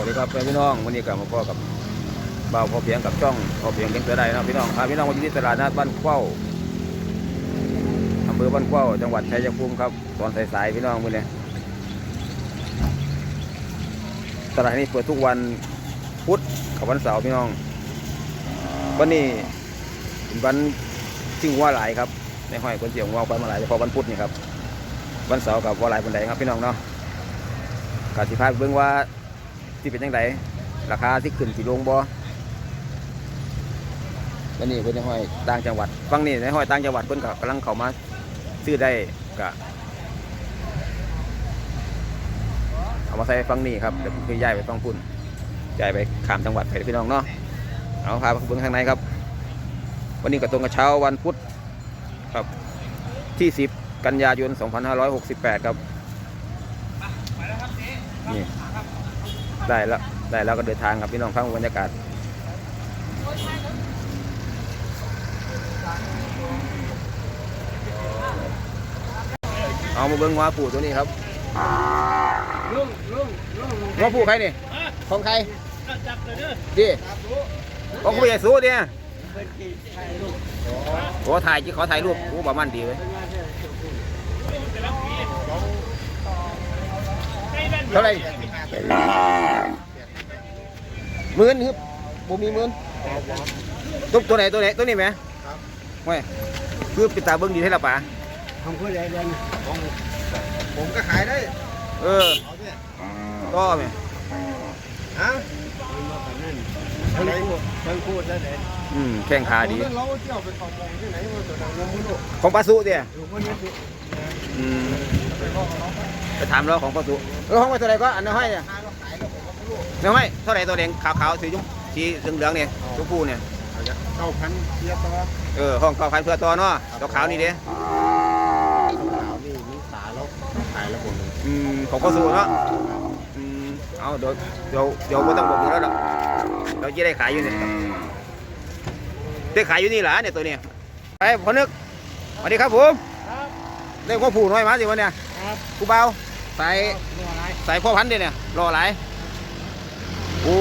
วัสดีครับพี่น้องวันนี้กลับมาพ่อกับบ่าวพอเพียงกับช่องพอเพียงเลี้ยงเสือใดนะพี่น้องพาพี่น้องมาอยู่ที่ตลาดนัดบ้านเข้าอำเภอบ้านเข้าจังหวัดชัยภูมิครับตอนสายๆพี่น้องมื้อนี้ตลาดนี้เปิดทุกวันพุธกับวันเสาร์พี่น้อง วันนี้เป็นวันที่วัวหลายครับในห้อยคนเจียววัวไปมาหลายเฉพาะวันพุธนี่ครับวันเสาร์กับวัวหลายคนใดครับพี่น้องเนาะกาสิพาไปเบิ่งว่า ที่เป็นยังไงราคาที่ขึ้นที่ลงบ่แล้วนี่เป็นในห้อยต่างจังหวัดฟังนี่ในห้อยต่างจังหวัดเพิ่นก็กำลังเข้ามาซื้อได้ก็เอามาใส่ฟังนี่ครับเดี๋ยวผมจะย้ายไปฟังพุ่นย้ายไปข้ามจังหวัดไปพี่น้องเนาะเอาพาไปเบิ่งข้างในครับ วันนี้ก็ตรงกับเช้าวันพุธครับที่ 10 กันยายน 2568 ครับนี่ ได้แล้วได้แล้วก็เดินทางครับพี่น้องฟังบรรยากาศเอามาเบิ้งว่าปู่ตัวนี้ครับลุงลุงลุงว่าปู่ใครนี่ของใครจับเลยเด้อดิของผู้ใหญ่สู้เนี่ยขอถ่ายจีขอถ่ายรูปโอ้ประมาณดีเล เท่าไหร่หมื่นครับบ่มีหมื่นตัวตัวไหนตัวไหนตัวนี้ไหมเว้ยคือปิดตาเบิ้งดีให้ละป่าของผู้ใหญ่เดินผมก็ขายได้ เออเอาเนี่ยก็ไหมฮะทั้งคู่ทั้งคู่แล้วเด็ดอืมแข้งขาดีเราเที่ยวไปขอบองที่ไหนมาตัวนั้นยังไม่รู้ของปลาสุเดียอยู่คนนี้สิอืม ไปถามเราของปลาสุแล้วห้องไว้เท่าไหร่ก็อันน้อยห้อยเนี่ยถ้าเราขายเราผมก็ไม่รู้น้อยห้อยเท่าไหร่ตัวแดงขาวๆสีชมสีเหลืองๆเนี่ยชมพูเนี่ยเก้าพันเทียบตัวเออห้องเก้าพันเพื่อตัวเนาะตัวขาวนี่เด้ขาวนี่มีขาแล้วขายแล้วผมอืมของปลาสุเนาะอืมเอาเดี๋ยวเดี๋ยวเดี๋ยวไม่ต้องบอกอยู่แล้วหรอกเราจะได้ขายอยู่เนี่ยได้ขายอยู่นี่เหรอเนี่ยตัวเนี่ยไปพอนึกสวัสดีครับผมได้ข้อผูน้อยมาสิวันเนี่ยครับกูเบาใส่ตัวอะไรใส่พ่อพันธุ์เดียเนี่ยรอหลายโอ้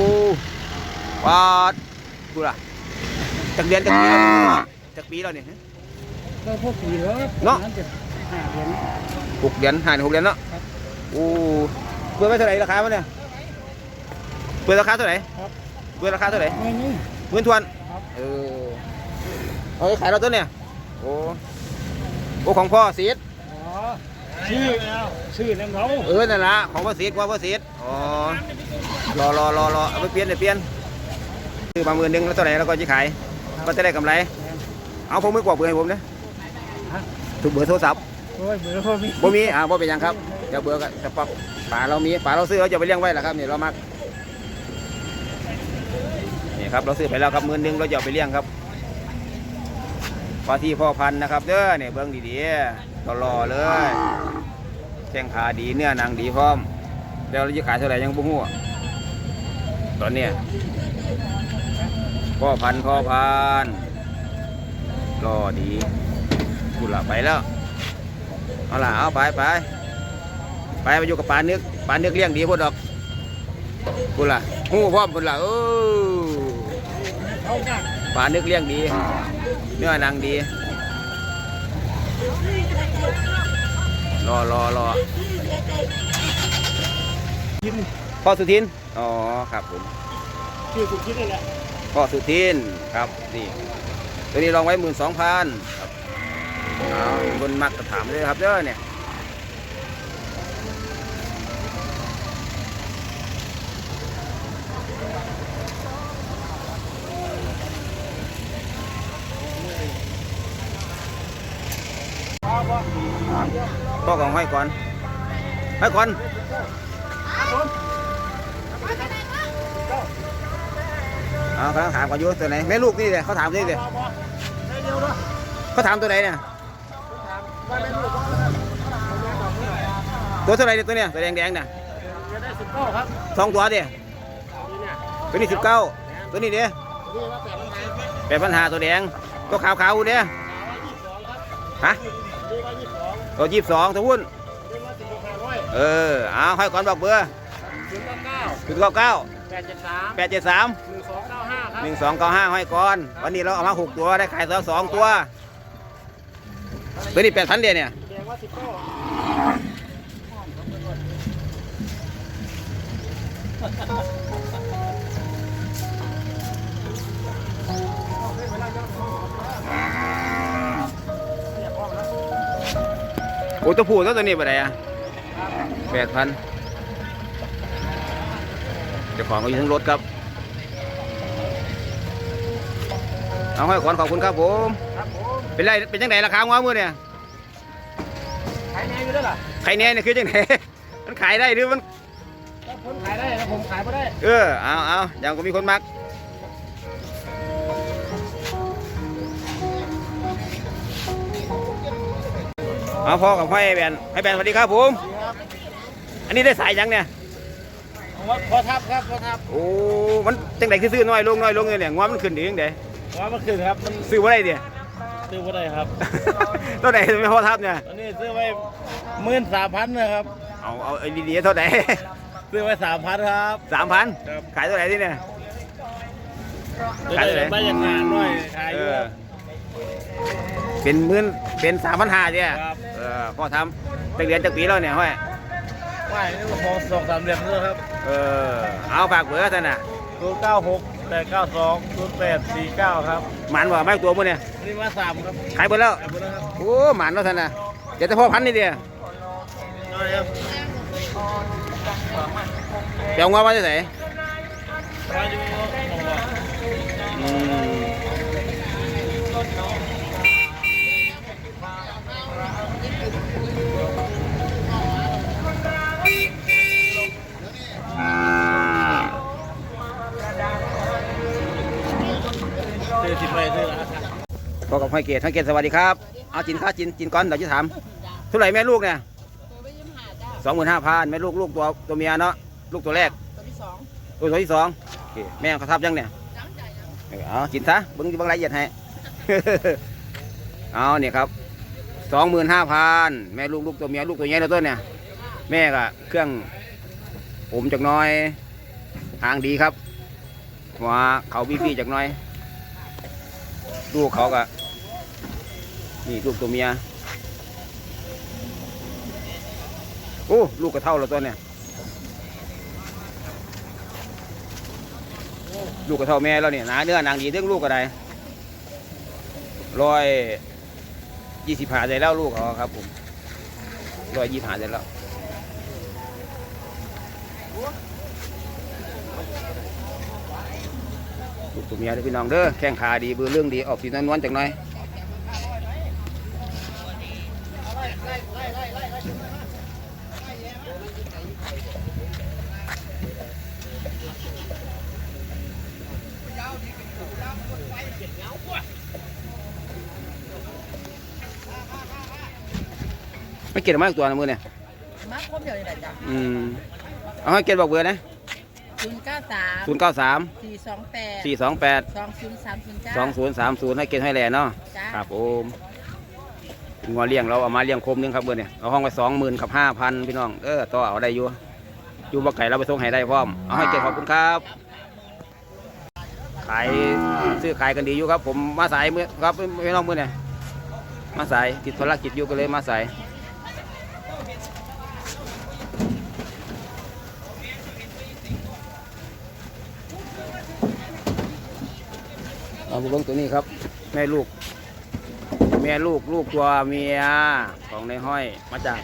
ปาดดูล่ะจากเดือนจากปีแล้วจากปีแล้วเนี่ยก็พวกผีเหรอเนาะจะห้าเหรียญหกเดือนห่างหกเดือนเนาะครับโอ้เปิดไว้เท่าไหร่ราคามันเนี่ยเปิดราคาเท่าไหร่ครับเปิดราคาเท่าไหร่ไม่นี่หมื่นทวนครับเออเอาไปขายเราตัวเนี่ยโอ้โอ้ของพ่อเสียดอ๋อ ชื่อชื่อน้ำเขาเออนั่นละของพ่อเสียดว่าพ่อเสียดอ๋อรอรอรอรอเอาไปเปลี่ยนไปเปลี่ยนซื้อมาหมื่นหนึ่งแล้วเท่าไหร่แล้วก็จะขายก็จะได้กำไร เอาผมมือกว่าเบอร์ให้ผมนะถูกเบอร์โทรศัพท์โอ้ยเบอร์พ่อมีบ่มีอ่าบ่เป็นหยังครับเดี๋ยวเบอร์ก็จะปักป่าเรามีป่าเราซื้อเราจะไปเลี้ยงไว้ล่ะครับนี่เรามักนี่ครับเราซื้อไปแล้วครับหมื่นหนึ่งเราจะเอาไปเลี้ยงครับพอที่พ่อพันธุ์นะครับเด้อเนี่ยเบิ้งดีๆ ตลอเลยแข้งขาดีเนื้อหนังดีพร้อมเดี๋ยวเราจะขายเท่าไหร่ยังบุ้งหัวตอนเนี้ยพ่อพันพ่อพันรอดีกูหละไปแล้วเอาล่ะเอาไปไปไปไปอยู่กับปลาเนื้อปลาเนื้อเลี้ยงดีพวดดอกพูล่ะหูพร้อมพูล่ะเออเอาจ้ะปลาเนื้อเลี้ยงดีเนื้อหนังดี รอรอรอกินพ่อสุทิน อ๋อ ครับผม ชื่อสุดคินเลยแหละพ่อสุทิน ครับ นี่ ตัวนี้ลองไว้หมื่นสองพันครับเอาคนมักจะถามเลยครับเด้อเนี่ย พ่อของห้อยก่อนห้อยก่อนเอาเขาถามก่อนอยู่ตัวไหนแม่ลูกนี่เลยเขาถามนี่เลยได้เดียวเนาะเขาถามตัวไหนเนี่ยว่าไม่รู้ว่าตัวเท่าไหรเนี่ยตัวเนี้ยตัวแดงแดงๆเนี่ยจะได้สิบเก้าครับสองตัวเดียนี่เนี่ยตัวนี้สิบเก้าตัวนี้เดียนี่ว่าแต่ละไงแปดปัญหาตัวแดงตัวขาวขาวๆเดียยี่สิบสองครับฮะ นี่ว่ายี่สิบสองตัวยี่สิบสองตัววุ้นนี่ว่าสิบหกห้าร้อยเออเอาให้ก่อนบอกเบอร์ศศูนย์เก้าเก้าคือเก้าเก้าแปดเจ็ดสามแปดเจ็ดสามหนึ่งสองเก้าห้าครับหนึ่งสองเก้าห้าห้อยก่อน วันนี้เราเอามาหกตัวได้ขายแล้วสองตัวตัวนี้แปดพันเดียเนี่ย โอ้ตัวผู้ตัวนี้ไปไหนอะแปดพันเจ้าของก็อยู่ทั้งรถครับเอาให้ขอนขอบคุณครับผม ครับผมเป็นไรเป็นจังไหนราคาง้อมือเนี่ยขายแน่อยู่ด้วยล่ะใครเนี่ยเนี่ยคือจังไหน มันขายได้หรือมันถ้าผมขายได้แล้วผมขายไม่ได้ เออเอาเอาอย่างก็มีคนมัก เอาพ่อกับพ่อไอ้แบนไอ้แบนสวัสดีครับผม อันนี้ได้สายยังเนี่ยพอทับครับพอทับโอ้มันจังไหนคือซื้อน้อยลงน้อยลงเลยเนี่ยงวมันขึ้นดีจังไดว่ามันขึ้นครับมันซื้อว่าไรเนี่ยซื้อไม่ได้ครับตัวไหนไม่พอทับเนี่ยอันนี้ซื้อไว้หมื่นสามพันนะครับเอาเอาไอ้ดีๆเท่าไหร่ซื้อไว้สามพันครับสามพันครับขายเท่าไหร่ที่เนี่ยซื้อขายได้เลยได้อย่างงานหน่อยขายเออยู่อครับเป็นหมื่นเป็นสามพันห้าเนี่ยครับเออพ่อทำตั้งเดือนตั้งปีแล้วเนี่ยห้อยไม่นี่มันของสองสามเหลี่ยมด้วยครับเออเอาฝากเบอร์ท่านน่ะศูนย์เก้าหกแปดเก้าสองศูนย์แปดสี่เก้าครับ หมันว่าไม่ตัวมั้เนี่ยนี่มาสามครับขายหมดแล้ว ขายหมดแล้วครับโอ้หมันแล้วท่านน่ะเดี๋ยวจะพ่อพันธุ์นี่เดียวน้อยครับเดี๋ยวงอมาจะไหนมาอยู่ ห้อยเกศห้อยเกศสวัสดีครับ เอาจินข้าวจินจินก้อนเดี๋ยวจะถามเท่าไหร่แม่ลูกเนี่ยสองหมื่นห้าพันแม่ลูกลูกตัวตัวเมียเนาะลูกตัวแรกตัวที่สองตัวตัวที่สองโอเคแม่เขาทับยังเนี่ยจ้างใจนะเออเอาจินซะเบิ้งเบิ้งรายละเอียดให้เอาเนี่ยครับสองหมื่นห้าพันแม่ลูกลูกตัวเมียลูกตัวใหญ่แล้วตัวเนี่ยแม่ก็เครื่องผมจากหน้อยหางดีครับหัวเขาบีบีจากหน้อย ลูกเขาก็ นี่ลูกตัวเมียโอ้ลูกกระเท่าแล้วตัวเนี่ยลูกกระเท่าแม่แล้วเนี่ยหนาเนื้อนางดีเรื่องลูกก็ไดร้อยยี่สิบหาได้แล้วลูกเขาครับผมร้อยยี่สิบหาได้แล้วลูกตัวเมียเด้อพี่น้องเด้อแข้งขาดีเบือเรื่องดีออกสีนวลๆจากหน่อย เก็บมากตัวนะมือเนี่ยมาครบเดียวนี่แหละจ้ะอืมเอาให้เก็บบอกเบอร์นะศูนย์เก้าสามศูนย์เก้าสามสี่สองแปดสี่สองแปดสองศูนย์สามศูนย์เก้าสองศูนย์สามศูนย์ให้เก็บให้แหล่เนาะจ้าครับผมงอเลี้ยงเราเอามาเลี้ยงคมหนึงครับเบอร์เนี่ยเอาห้องไปสองหมื่นกับห้าพันพี่น้องเออต่อเอาได้อยู่อยู่บ่ไก่เราไปส่งให้ได้พร้อมเอาให้เก็บขอบคุณครับขายซื้อขายกันดีอยู่ครับ ผมมาสายมือครับพี่น้องมือเนี่ยมาสายติดธุรกิจอยู่ก็เลยมาสาย เอาไปเบิ่งตัวนี้ครับ แม่ลูก แม่ลูกลูกตัวเมียของในห้อยมาจาก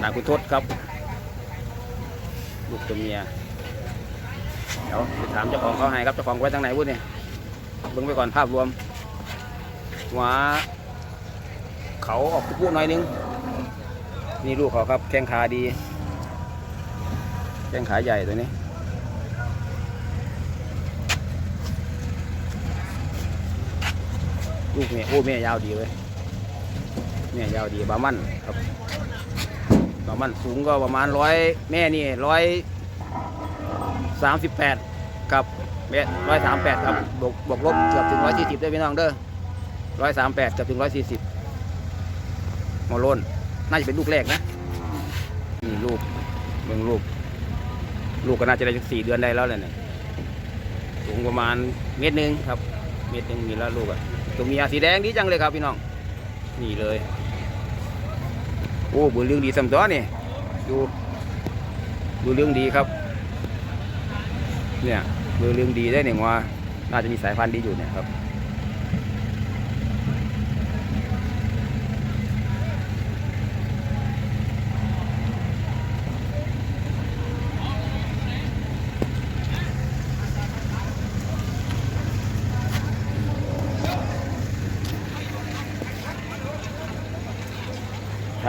นาคุณทศครับ ลูกตัวเมีย เดี๋ยวไปถามเจ้าของเขาให้ครับเจ้าของไว้ทางไหนวุ้นเนี่ยเบิ่งไปก่อนภาพรวมหัวเขาออกพูดหน่อยนึงนี่ลูกเขาครับแข้งขาดี แข้งขาใหญ่ตัวนี้ ลูกแม่โอ้แม่ยาวดีเว้ยแม่ยาวดีบามันครับบามันสูงก็ประมาณร้อยแม่นี่ร้อยสามสิบแปดครับแม่ร้อยสามแปดครับบวกบวกลบเกือบถึงร้อยสี่สิบได้พี่น้องเด้อร้อยสามแปดเกือบถึงร้อยสี่สิบมอล้นน่าจะเป็นลูกแรกนะนี่ลูกเบิ่งลูก ลูกก็น่าจะได้สี่เดือนได้แล้วแหละเนี่ยสูงประมาณเมตรหนึ่งครับ เมตรหนึ่งมีแล้วลูกอะ ตัวเมียสีแดงดีจังเลยครับพี่น้อง นี่เลย โอ้บุญเรื่องดีสำตัวนี่ดูดูเรื่องดีครับ เนี่ยดูเรื่องดีได้เนี่ยว่าน่าจะมีสายพันธุ์ดีอยู่เนี่ยครับ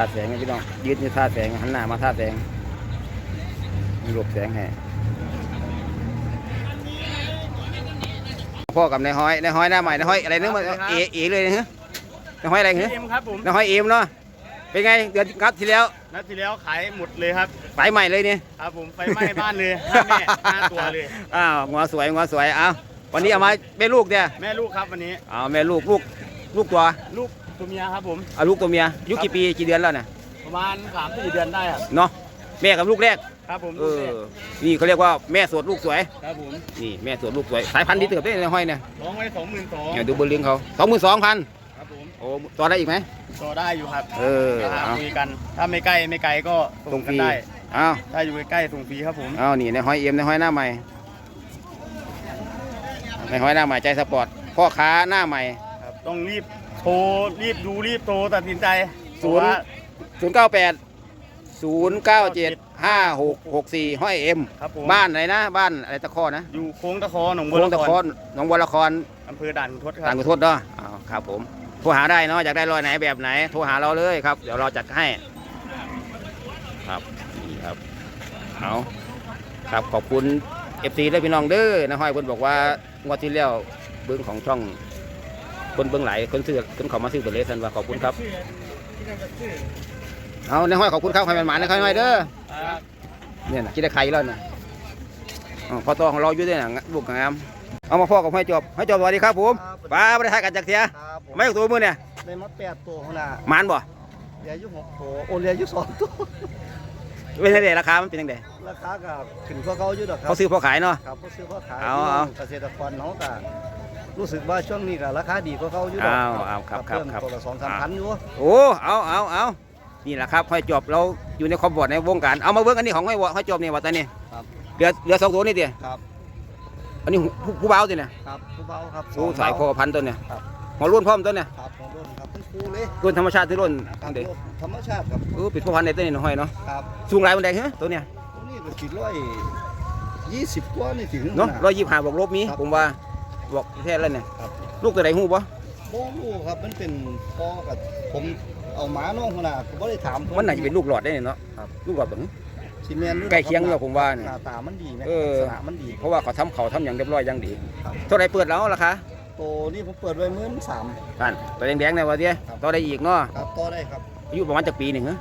ท่าแสงไงพี่น้องยืดอยู่ท่าแสงหันหน้ามาท่าแสงมีหลบแสงให้พ่อกับนายห้อยนายห้อยหน้าใหม่นายห้อยอะไรนึกมาเอเอเลยนะฮะนายห้อยอะไรฮะเอ็มครับผมนายห้อยเอ็มเนาะเป็นไงเดือนกัดที่แล้วนัดที่แล้วขายหมดเลยครับไฟใหม่เลยเนี่ยครับผมไฟไหม้บ้านเลยห้าแม่ห้าตัวเลยอ้าวงัวสวยงัวสวยเอาวันนี้เอามาแม่ลูกเนี่ยแม่ลูกครับวันนี้เอาแม่ลูกลูกลูกตัวลูก ตัวเมียครับผมเอาลูกตัวเมียอายุกี่ปีกี่เดือนแล้วเนี่ยประมาณสามสี่เดือนได้ครับเนาะแม่กับลูกแรกครับผมเอลูกอแรกนี่เขาเรียกว่าแม่สวดลูกสวยครับผมนี่แม่สวดลูกสวยสายพันธุ์ดีเติบได้ในห้อยเนี่ยร้องไว้สองหมื่นสองเนี่ยดูบนเลี้ยงเขาสองหมื่นสองพันครับผมโอ้ต่อได้อีกไหม ต่อได้อยู่ครับเออราคาเอา คุยกัน ถ้าไม่ใกล้ไม่ไกลก็ตรส่งงฟกันรีได้เอาถ้าอยู่ใกล้ๆส่งฟรีครับผม เอานี่ในห้อยเอ็มในห้อยหน้าใหม่ในห้อยหน้าใหม่ใจสปอร์ตพ่อค้าหน้าใหม่ครับต้องรีบ โทรรีบดูรีบโทรตัดสินใจศูนย์เพราะว่าศูนย์เก้าแปดศูนย์เก้าเจ็ดห้าหกหกสี่ห้อยเอ็มครับผมบ้านไหนนะ บ้านอะไรตะข้อนะอยู่โค้งตะคอหนองบัวโค้งละตะคข้อรหนองบัวละครอำเภอด่านขุนทดคต่ารังบกุทศเนาะอ้าวครับผมโทรหาได้เนาะอยากได้รอยไหนแบบไหนโทรหาเราเลยครับ เดี๋ยวเราจัดให้ครับนี่ครับเอาครับขอบคุณเอฟซีได้พี่น้องเด้อนะห้อยเพิ่นบอกว่างวดที่แล้วเบิ้งของช่อง คนเบิ้งหลายคนซื้อคนเขามาซื้อตัวเลสสันว่าขอบคุณครับ เอาในห้อยขอบคุณครับใครเป็นหมาในห้อยเด้อเนี่ยนะคิดได้ใครแล้วเนี่ยอ๋อพอตัวของเราอยู่ด้วยนะลูกงามเอามาพ่อกับห้อยจบห้อยจบสวัสดีครับผมป้าไม่ได้ทายกันจากเสียครับผมไม่ถูกตัวมือเนี่ยได้มาแปดตัวขนาดหมานบ่เหลืออยู่หกตัวโอเหลืออยู่สองตัวเป็นยังไงราคามันเป็นยังไงราคากับขึ้นกว่าเขาอยู่ดอกครัเขาซื้อพอขายเนาะครับเขาซื้อเขาขายเอาพี่น้เอางเกษตรกรเขาก็ รู้สึกว่าช่วงนี้ก็ราคาดีกว่าเขาอยู่ดอกเอาเอาครับครับเพิ่มครับ ตัวละสองสามพันอยู่โอ้เอาเอาเอานี่แหละครับห้อยจบเราอยู่ในคอมบอร์ดในวงการเอามาเบิ้งอันนี้ของห้อยวห้อยจบนี่ว่าตอนนี้ครับเหลือเหลือสองตัวนี่เดียครับอันนี้ผู้ผู้เบาตัวเนี่ยครับผู้เบาครับโอ้สายคอพันตัวเนี่ยครับหัวรุ่นพร้อมตัวเนี่ยครับของรุ่นครับทั้งคู่เลยรุ่นธรรมชาติที่รุ่นครับเด็กรุ่นธรรมชาติครับเออปิดพ่อพันธุ์ในตัวนี้หน่อยเนาะครับสูงหลายบันไดเหรอตัวเนี่ยตัวนี้ก็สี่ร้อยยี่สิบกว่านี่ถึงเนาะขร้อยยี่สิบห้าบวกลบมีครับผมว่า บอกแท้แล้วเนี่ยครับ ลูกตัวไหนหูปะโบลูกครับมันเป็นพ่อกับผมเอาหมาน้องขนาดผมไม่ได้ถามมันน่าจะเป็นลูกหลอดได้เนี่ยเนาะครับ ลูกหลอดแบบนี้ ซีเมนต์ใกล้เคียงอยู่ผมว่าเนี่ยหน้าตามันดีไหมเออ ลักษณะมันดี เพราะว่าเขาทำเขาทำอย่างเรียบร้อยอย่างดีครับ เท่าไหรเปิดแล้วราคาโตนี่ผมเปิดไว้หมื่นสามกันตัวแดงๆเนี่ยวะเดียครับต่อได้อีกเนาะครับต่อได้ครับอายุประมาณจากปีหนึ่งเหรอ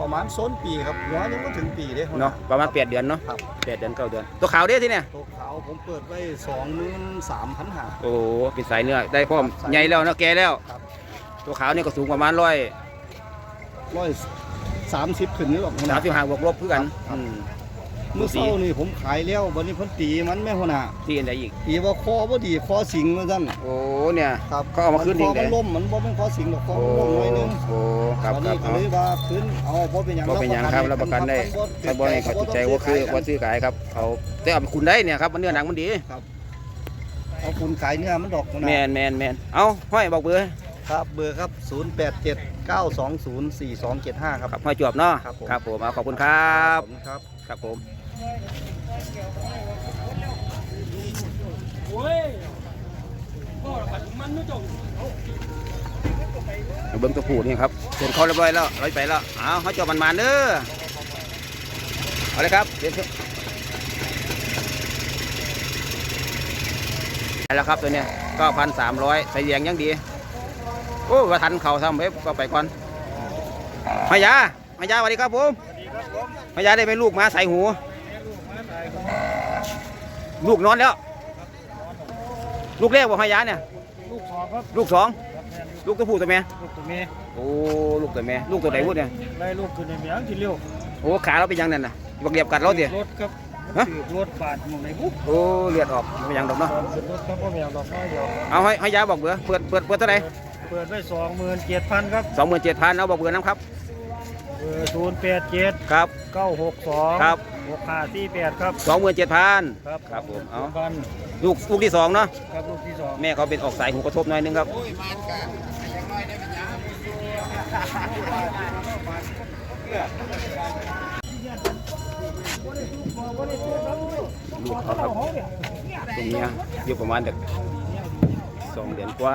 ประมาณโซนปีครับหัวยังไม่ถึงปีเด้เนาะประมาณแปดเดือนเนาะครับแปดเดือนเก้าเดือน ตัวขาวเด้ที่เนี่ยตัวขาวผมเปิดไว้สองหมื่นสามพันห้าโอ้เป็นสายเนื้อได้พร้อมสายใหญ่แล้วเนาะแก่แล้วครับตัวขาวนี่ก็สูงประมาณร้อยร้อยสามสิบขึ้นนี่หรอกสามสิบห้าบวกลบคือกันครับอืม เมื่อเช้านี่ผมขายแล้ววันนี้เพิ่นตีมันแม่หัวหน้าที่อันใดอีกตีว่าคอบ่ดีคอสิงมาซั่นโอ้เนี่ยครับเขาเอามาขึ้นคอีอกเด้มันล่มมันบ่เป็นคอสิงหรอกคอโอ้มันล่มหน่อยนึงโอ้ครับวันครันี้บก็เอาเลยว่าขึ้นเอาบ่เป็นหยังบ่เป็นหยังครับรับประกันได้ถ้าบ่ให้เขาติดใจว่าคือว่าซื้อขายครับเอาแต่เอาไปคุณได้เนี่ยครับมันเนื้อหนังมันดีเอาคุณขายเนื้อมันดอกหัวหแมน้านแมนแมนเอาห้อยบอกเบอร์ครับเบอร์ครับ 0879204275 ครับครับห้อยจวบเนาะครับผมครับผมเอาขอบคุณครับขอบคุณครับ ครับผม เบิ้งตัวผูดนี่ครับเสร็จเขาเรียบร้อยแล้วร้อยไปแล้วเอาเขาจบมันมาเด้อเอาเลยครับเดี๋ยวไปแล้วครับตัวเนี้ยก็พันสามร้อยใส่เหลียงยังดีโอ้ว่าทันเขาทำไปก็ไปก่อนมายามายาสวัสดีครับผมมายาได้เป็นลูกมาใส่หู ลูกนอนแล้ว ลูกแรกบ่มายาเนี่ย ลูกสองครับลูกสองลูกตัวผู้ตัวแม่ลูกตัวเมียโอ้ลูกตัวแม่ลูกตัวไหนพูดเนี่ยไล่ลูกขึ้นในเมียงกินเร็วโอ้ขาเราเป็นหยังนั่นน่ะบักเรียบกัดเราดิรถครับฮะ ถือรถบาดหมองไหนบุ๊บโอ้เลือดออกเป็นหยังดอกเนาะเป็นรถครับพ่อแมวดอกไม้เดียวเอาให้ให้ยาบอกเบื่อเปิดเปิดเปิดเท่าไหร่เปิดไว้สองหมื่นเจ็ดพันครับสองหมื่นเจ็ดพันเอาบอกเบื่อน้ำครับเออ ศูนย์แปดเจ็ดครับ เก้าหกสองครับ หกห้าสี่แปดครับ สองหมื่นเจ็ดพันครับครับผมเอาพันลูกลูกที่สองเนาะครับลูกที่สองแม่เขาเป็นออกสายหูกระทบหน่อยนึงครับลูกเขาครับตรงนี้อยู่ประมาณเด็กสองเดือนกว่า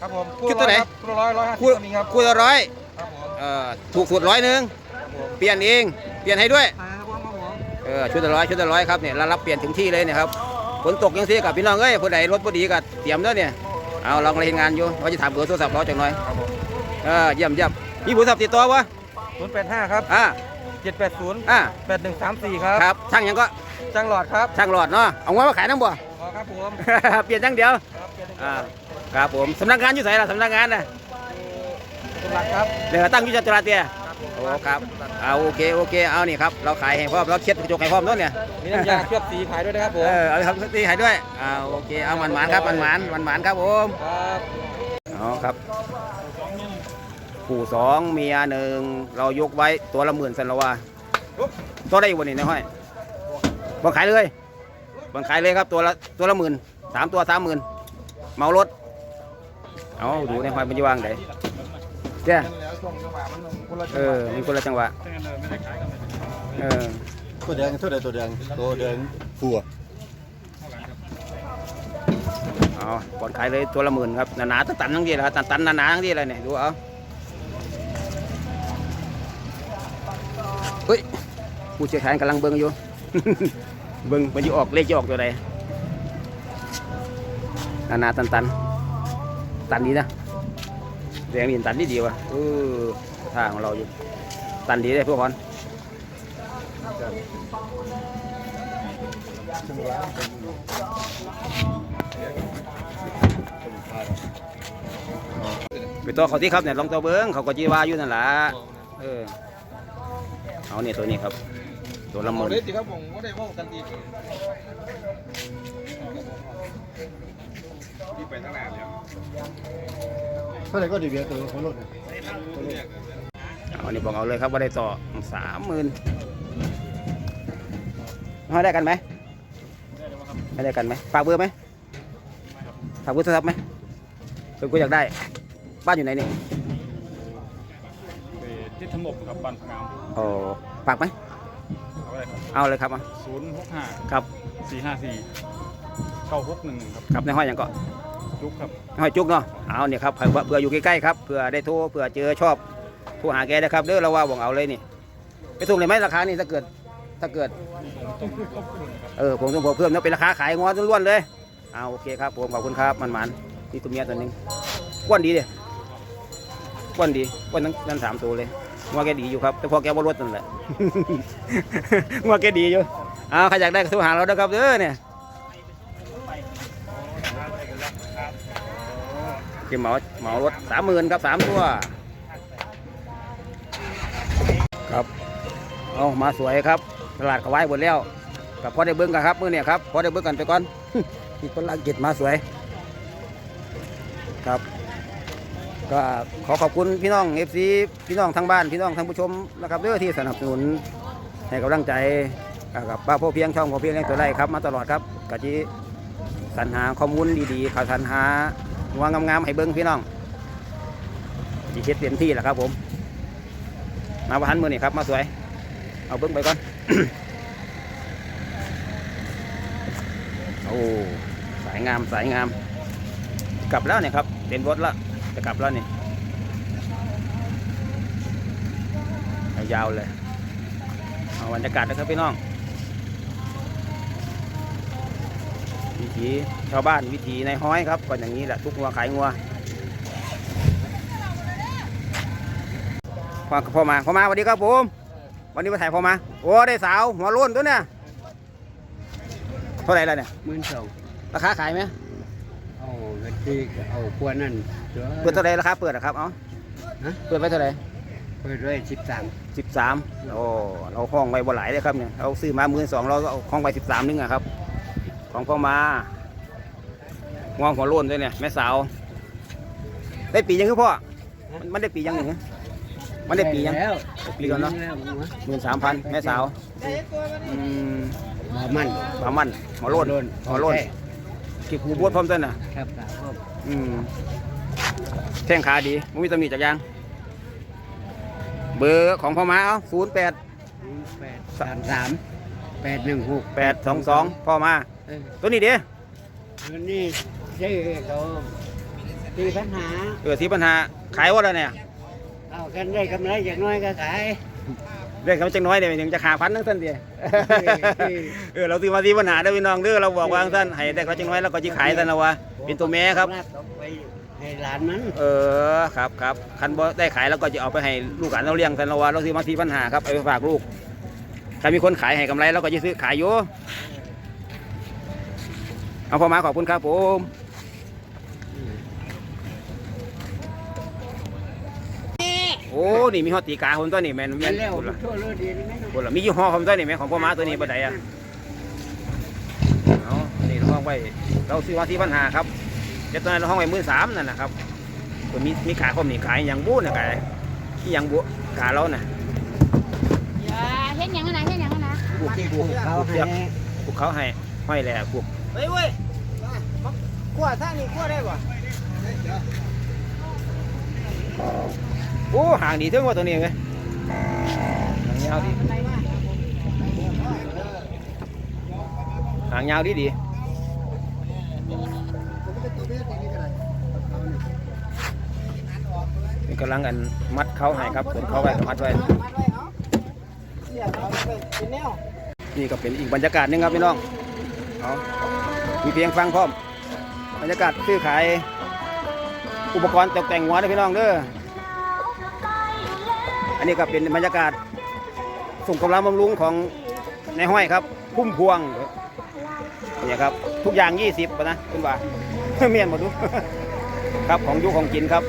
ครับผมคิดตัวไหนคู่ร้อยร้อยห้าสิบคู่ตัวนี้ครับคู่ละร้อยครับผมเอ่อถูกสุดร้อยหนึ่งเปลี่ยนเองเปลี่ยนให้ด้วยครับผมครับผมเออชุดละร้อยชุดละร้อยครับเนี่ยเรารับเปลี่ยนถึงที่เลยเนี่ยครับฝนตกยังซี่กับพี่น้องเอ้ยผู้ใดรถบ่ดีก็เตรียมเด้อเนี่ยเอาลองเล่นงานอยู่ว่าจะถามเบอร์โทรศัพท์เราจังหน่อยครับผมเออเยี่ยมเยี่ยมมีผู้โทรศัพท์ติดต่อวะศูนย์แปดห้าครับอ่าเจ็ดแปดศูนย์อ่าแปดหนึ่งสามสี่ครับครับช่างหยังก็จังหลอดครับช่างหลอดเนาะเอาไว้มาขายน้ำบ่อ๋อครับผมเปลี่ยนจังเดียวครับเป็นอ่า ครับผมสำนักงานอยู่ไหนล่ะสำนักงานน่ะตุลักครับเดี๋ยวตั้งอยู่จัตุรัสเตียโอ้ครับเอาโอเคโอเคเอานี่ครับเราขายให้พร้อมเราเช็ดกระจกให้พร้อมเนาะเนี่ยมีน้ำยาเคลือบสีขายด้วยนะครับผมเออเอาครับตีให้ด้วยเอาโอเคเอามันหมานครับมันหมานมันหมานครับผมครับเอาครับผู้สองเมียหนึ่งเรายกไว้ตัวละหมื่นสันละว่าตัวได้อยู่บนนี้นะห้อยบังขายเลยบังขายเลยครับตัวละตัวละหมื่นสามตัวสามหมื่นเมารถ เอาดูในห้อยมันจะวางไหนเจ้าเออมันคนละจังหวะเออตัวแดงตัวแดงตัวแดงตัวแดงผัวเอาก่อนขายเลยตัวละหมื่นครับหนาๆตันๆทั้งที่เลยครับตันๆหนาๆทั้งที่เลยเนี่ยดูเอาเฮ้ยผู้เชี่ยวชาญกำลังเบิ่งอยู่ เบิ่งมันจะออกเลขจะออกตัวใดหนาๆตันๆ ตันดีนะแดงนี่ตันดีดีว่ะเออท่าของเราอยู่ตันดีเลยพวกคนไปตัวเขาที่ครับเนี่ยลองตัวเบิ้งเขาก็จีว่าอยู่นั่นแหละเออเอาเนี่ยตัวนี้ครับ ตัวละหมื่นเด็ดครับผมว่าได้ว่ากันดี เท่าไหร่ก็ดีเบียร์ตัวของรถเอานี่บอกเอาเลยครับว่าได้ต่อสามหมื่นให้ได้กันไหมให้ได้กันไหมฝากเบอร์ไหมฝากเบอร์โทรศัพท์ไหมเออกูอยากได้ บ้านอยู่ไหนนี่ที่ถมกกับบันพงามโอ้ฝากไหมเอาอะไรครับเอาเลยครับเอาศูนย์หกห้าครับสี่ห้าสี่เก้าหกหนึ่งครับครับในห้อยหยังก็ จุกครับห้อยจุกเนาะเอาเนี่ยครับเผื่อเผื่ออยู่ใกล้ๆครับเผื่อได้โทรเผื่อเจอชอบโทรหาแกนะครับเด้อเราว่าบอกเอาเลยนี่ ไปส่งเลยไหมราคานี่ถ้าเกิดถ้าเกิดต้องครบคุณครับเออผมต้องบอกเพิ่มเนาะเป็นราคาขายงอล้วนๆเลยเอาโอเคครับผมขอบคุณครับมันมันๆนี่ตัวเมียตัวหนึงก้วนดีเด้ก้วนดีก้วนทั้งทั้งสามตัวเลยงอแกดีอยู่ครับแต่พอแกบ่รถนั่นแหละงอแกดีอยู่เอาใครอยากได้ก็โทรหาเราเด้อครับเด้อเนี่ย คือเหมาเหมารถสามหมื่นครับสามตัว ครับ เอามาสวยครับ ตลาดเขาไว้หมดแล้วกับพอได้เบิ้งกันครับมื้อเนี่ยครับพอได้เบิ้งกันไปก่อนมีคนลังกิจมาสวย ครับ ก็ขอขอบคุณพี่น้องเอฟซีพี่น้องทางบ้านพี่น้องทางผู้ชมนะครับด้อที่สนับสนุนให้กำลังใจกับป้าพ่อเพียงช่องพ่อเพียงเลี้ยงตัวไร่ครับมาตลอดครับกะจีสรรหาข้อมูลดีๆข่าวสรรหา หัวงามๆให้เบิ้งพี่น้องจีเช็ดเต็มที่แหละครับ ผม มาประทันมือนี่ครับ มาสวย เอาเบิ้งไปก่อน โอ้สายงามสายงาม กลับแล้วเนี่ยครับเต็มรถแล้วจะกลับแล้วนี่ยาวเลยเอาบรรยากาศนะครับพี่น้อง ถีชาวบ้านวิถีในห้อยครับก็อย่างนี้แหละทุกงัวขายงัวพ่อพ่อมาพ่อมาสวัสดีครับผมวันนี้มาถ่ายพ่อมาโอ้ได้สาวหัวโล้นตัวเนี่ยเท่าไหร่แล้วเนี่ยหมื่นสองราคาขายไหมเอาเงินที่เอาควรนั่นเสือเปิดเท่าไหร่ราคาเปิดอะครับเอาฮะเปิดไว้เท่าไหร่เปิดด้วยสิบสามสิบสามโอ้เราห้องไว้บ่หลายเลยครับเนี่ยเราซื้อมาหมื่นสองเราก็เอาห้องไว้สิบสามนึงอะครับ ของพ่อมาง่วงหัวโล้นด้วยเนี่ยแม่สาว ได้ปียังคือพ่อ มันมันได้ปียังหนึ่งฮะมันได้ปียังแล้วปีก่อนเนาะแล้วหัวหมื่นสามพันแม่สาวอืมบ่มันปลามันหัวโล้นหัวโล้นกี่ผูบวชพร้อมต้นน่ะครับครับผมอืมแข้งขาดีมันมีตำหนิจากยาง เบอร์ของพ่อมาเอาศูนย์แปดแปดสามสามแปดหนึ่งหกแปดสองสองพ่อมาเออ ตัวนี้เด้อันนี้ชื่อเขาตีปัญหาเออที่ปัญหาขายว่าแล้วเนี่ยเอากันได้กำไรอย่างน้อยก็ขายเรื่องเขาจังน้อยเดี๋ยวยังจะขาพันทั้งท่านเดียเออเราซื้อมาที่ปัญหาเด้อพี่น้องเด้อเราบอกว่าท่านให้ได้เขาจังน้อยแล้วก็จะขายท่านนะวะเป็นตัวแม่ครับลากออกไปให้หลานมันเออครับครับคันบ่ได้ขายแล้วก็จะเอาไปให้ลูกหลานเราเลี้ยงท่านละวะเราซื้อมาที่ปัญหาครับเอาไปฝากลูกถ้ามีคนขายให้กำไรเราก็จะซื้อขายอยู่ เอาพอมาขอบคุณครับผมโอ้นี่มีฮอตตีกาคนตัวนี้แม่นแม่แม่นแล้วคนละทั่วโลกดีนี่ไหมคนละมียี่ห้อคำตัวนี้แม่ของพ่อมาตัวนี้บ่ได้อะเอาอันนี้เราห้องไว้เราซื้อมาที่ปัญหาครับเดี๋ยวตอนนั้นเราห้องไว้มือสามนั่นนะครับตัวมีมีขาคมนี่ขายอย่างบู๊นะขายที่อย่างบู๊ขาเราน่ะอย่าเห็นอย่างนั้นนะเห็นอย่างนั้นนะพวกผูกเขาให้พวกเขาให้ห้อยแหล่พวก เฮ้ยเว้ยขั้วท่างนี้ขั้วได้ป่ะโอ้ห่างดีถึงว่าตัวนี้ไงหางยาวดีหางยาวดีดีนี่กำลังอันมัดเขาให้ครับส่วนเขาไว้ก็มัดไว้นี่ก็เป็นอีกบรรยากาศหนึงครับพี่น้องเอา มีเพียงฟังพร้อมบรรยากาศซื้อขาย อุปกรณ์ตกแต่งหัวนะพี่น้องเด้ออันนี้ก็เป็นบรรยากาศส่งกำลังบำรุงของในห้อยครับ พุ่มพวงเนี่ยครับ ทุกอย่าง 20ปะนะคุณว่าเมียนหมดดูครับของยุของกินครับ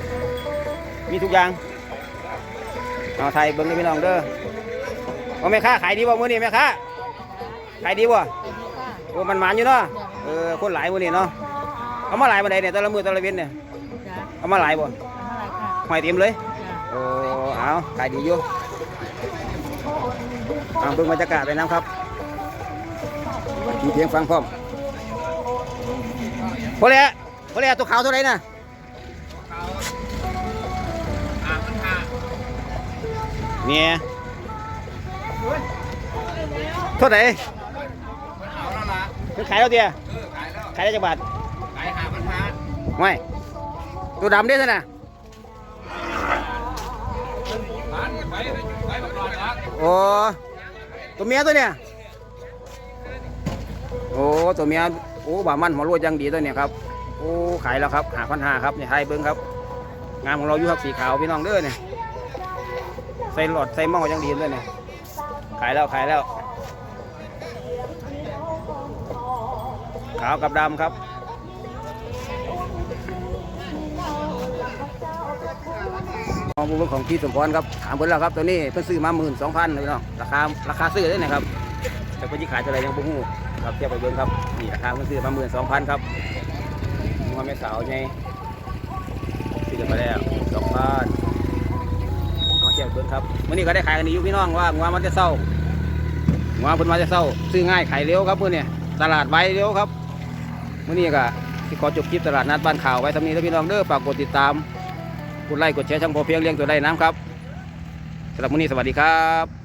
มีทุกอย่างเอาไทยเบิ้งเลยพี่น้องเด้อเอาแม่ค้าขายดีบ่มื้อนี้แม่ค้าขายดีบ่โอ้มันหมานอยู่เนาะ เออคนหลายมื้อนี้เนาะเอามาหลายมาไดเนี่ยแต่ละมื้อแต่ละเว้นเนี่ยจ้ะเอามาหลายบ่อะไรค่ะหอยเต็มเลยจ้ะโอ้เอาขายดีอยู่เอาเบิ่งบรรยากาศไปน้ำครับมีเสียงฟังพร้อมพอแล้วพอแล้วตัวขาวเท่าไหร่น่ะเนี่ยเท่าไหร่มันขายแล้วเดีย ขายได้จักบาทขายหาพันห้าไม่ตัวดำได้ซะนะไปไปไปก่อนครับโอ้ตัวเมียตัวเนี้ยโอ้ตัวเมียโอ้บามันหัวโลดยังดีตัวเนี้ยครับโอ้ขายแล้วครับหาพันหาครับนี่ให้เบิ้งครับ งามของเราอยู่ครับสีขาวพี่น้องเด้อเนี่ยใส่หลอดใส่หม้อยังดีเลยเนี่ยขายแล้วขายแล้ว ขาวกับดำครับของบุญของพี่สมพรครับถามเพิ่นแล้วครับตัวนี้เพิ่นซื้อมาหมื่นสองพันเลยเนาะราคาราคาซื้อได้ไหนครับแต่เพิ่นสิขายเท่าไหร่ยังบ่ฮู้ครับเทียบไปเบิ่งครับนี่ราคาเพิ่นซื้อมาหมื่นสองพันครับงัวแม่สาวไงซื้อกันไปแล้วสองพันเอาเทียบเบิ่งครับมื้อนี้ก็ได้ขายกันดีอยู่พี่น้องว่างัวมันจะเศร้างวเพิ่นมาจะเศร้าซื้อง่ายขายเร็วครับมื้อนี้ตลาดไวเร็วครับ มื่อนี้ก็ที่ขอจบคลิปตลาดนัดบ้านข่าวไว้ทำนี้แล้วพี่น้องเด้อฝากกดติดตามกดไลค์กดแชร์ช่องพอเพียงเลี้ยงตัวได้น้ำครับสำหรับมื่อนี้สวัสดีครับ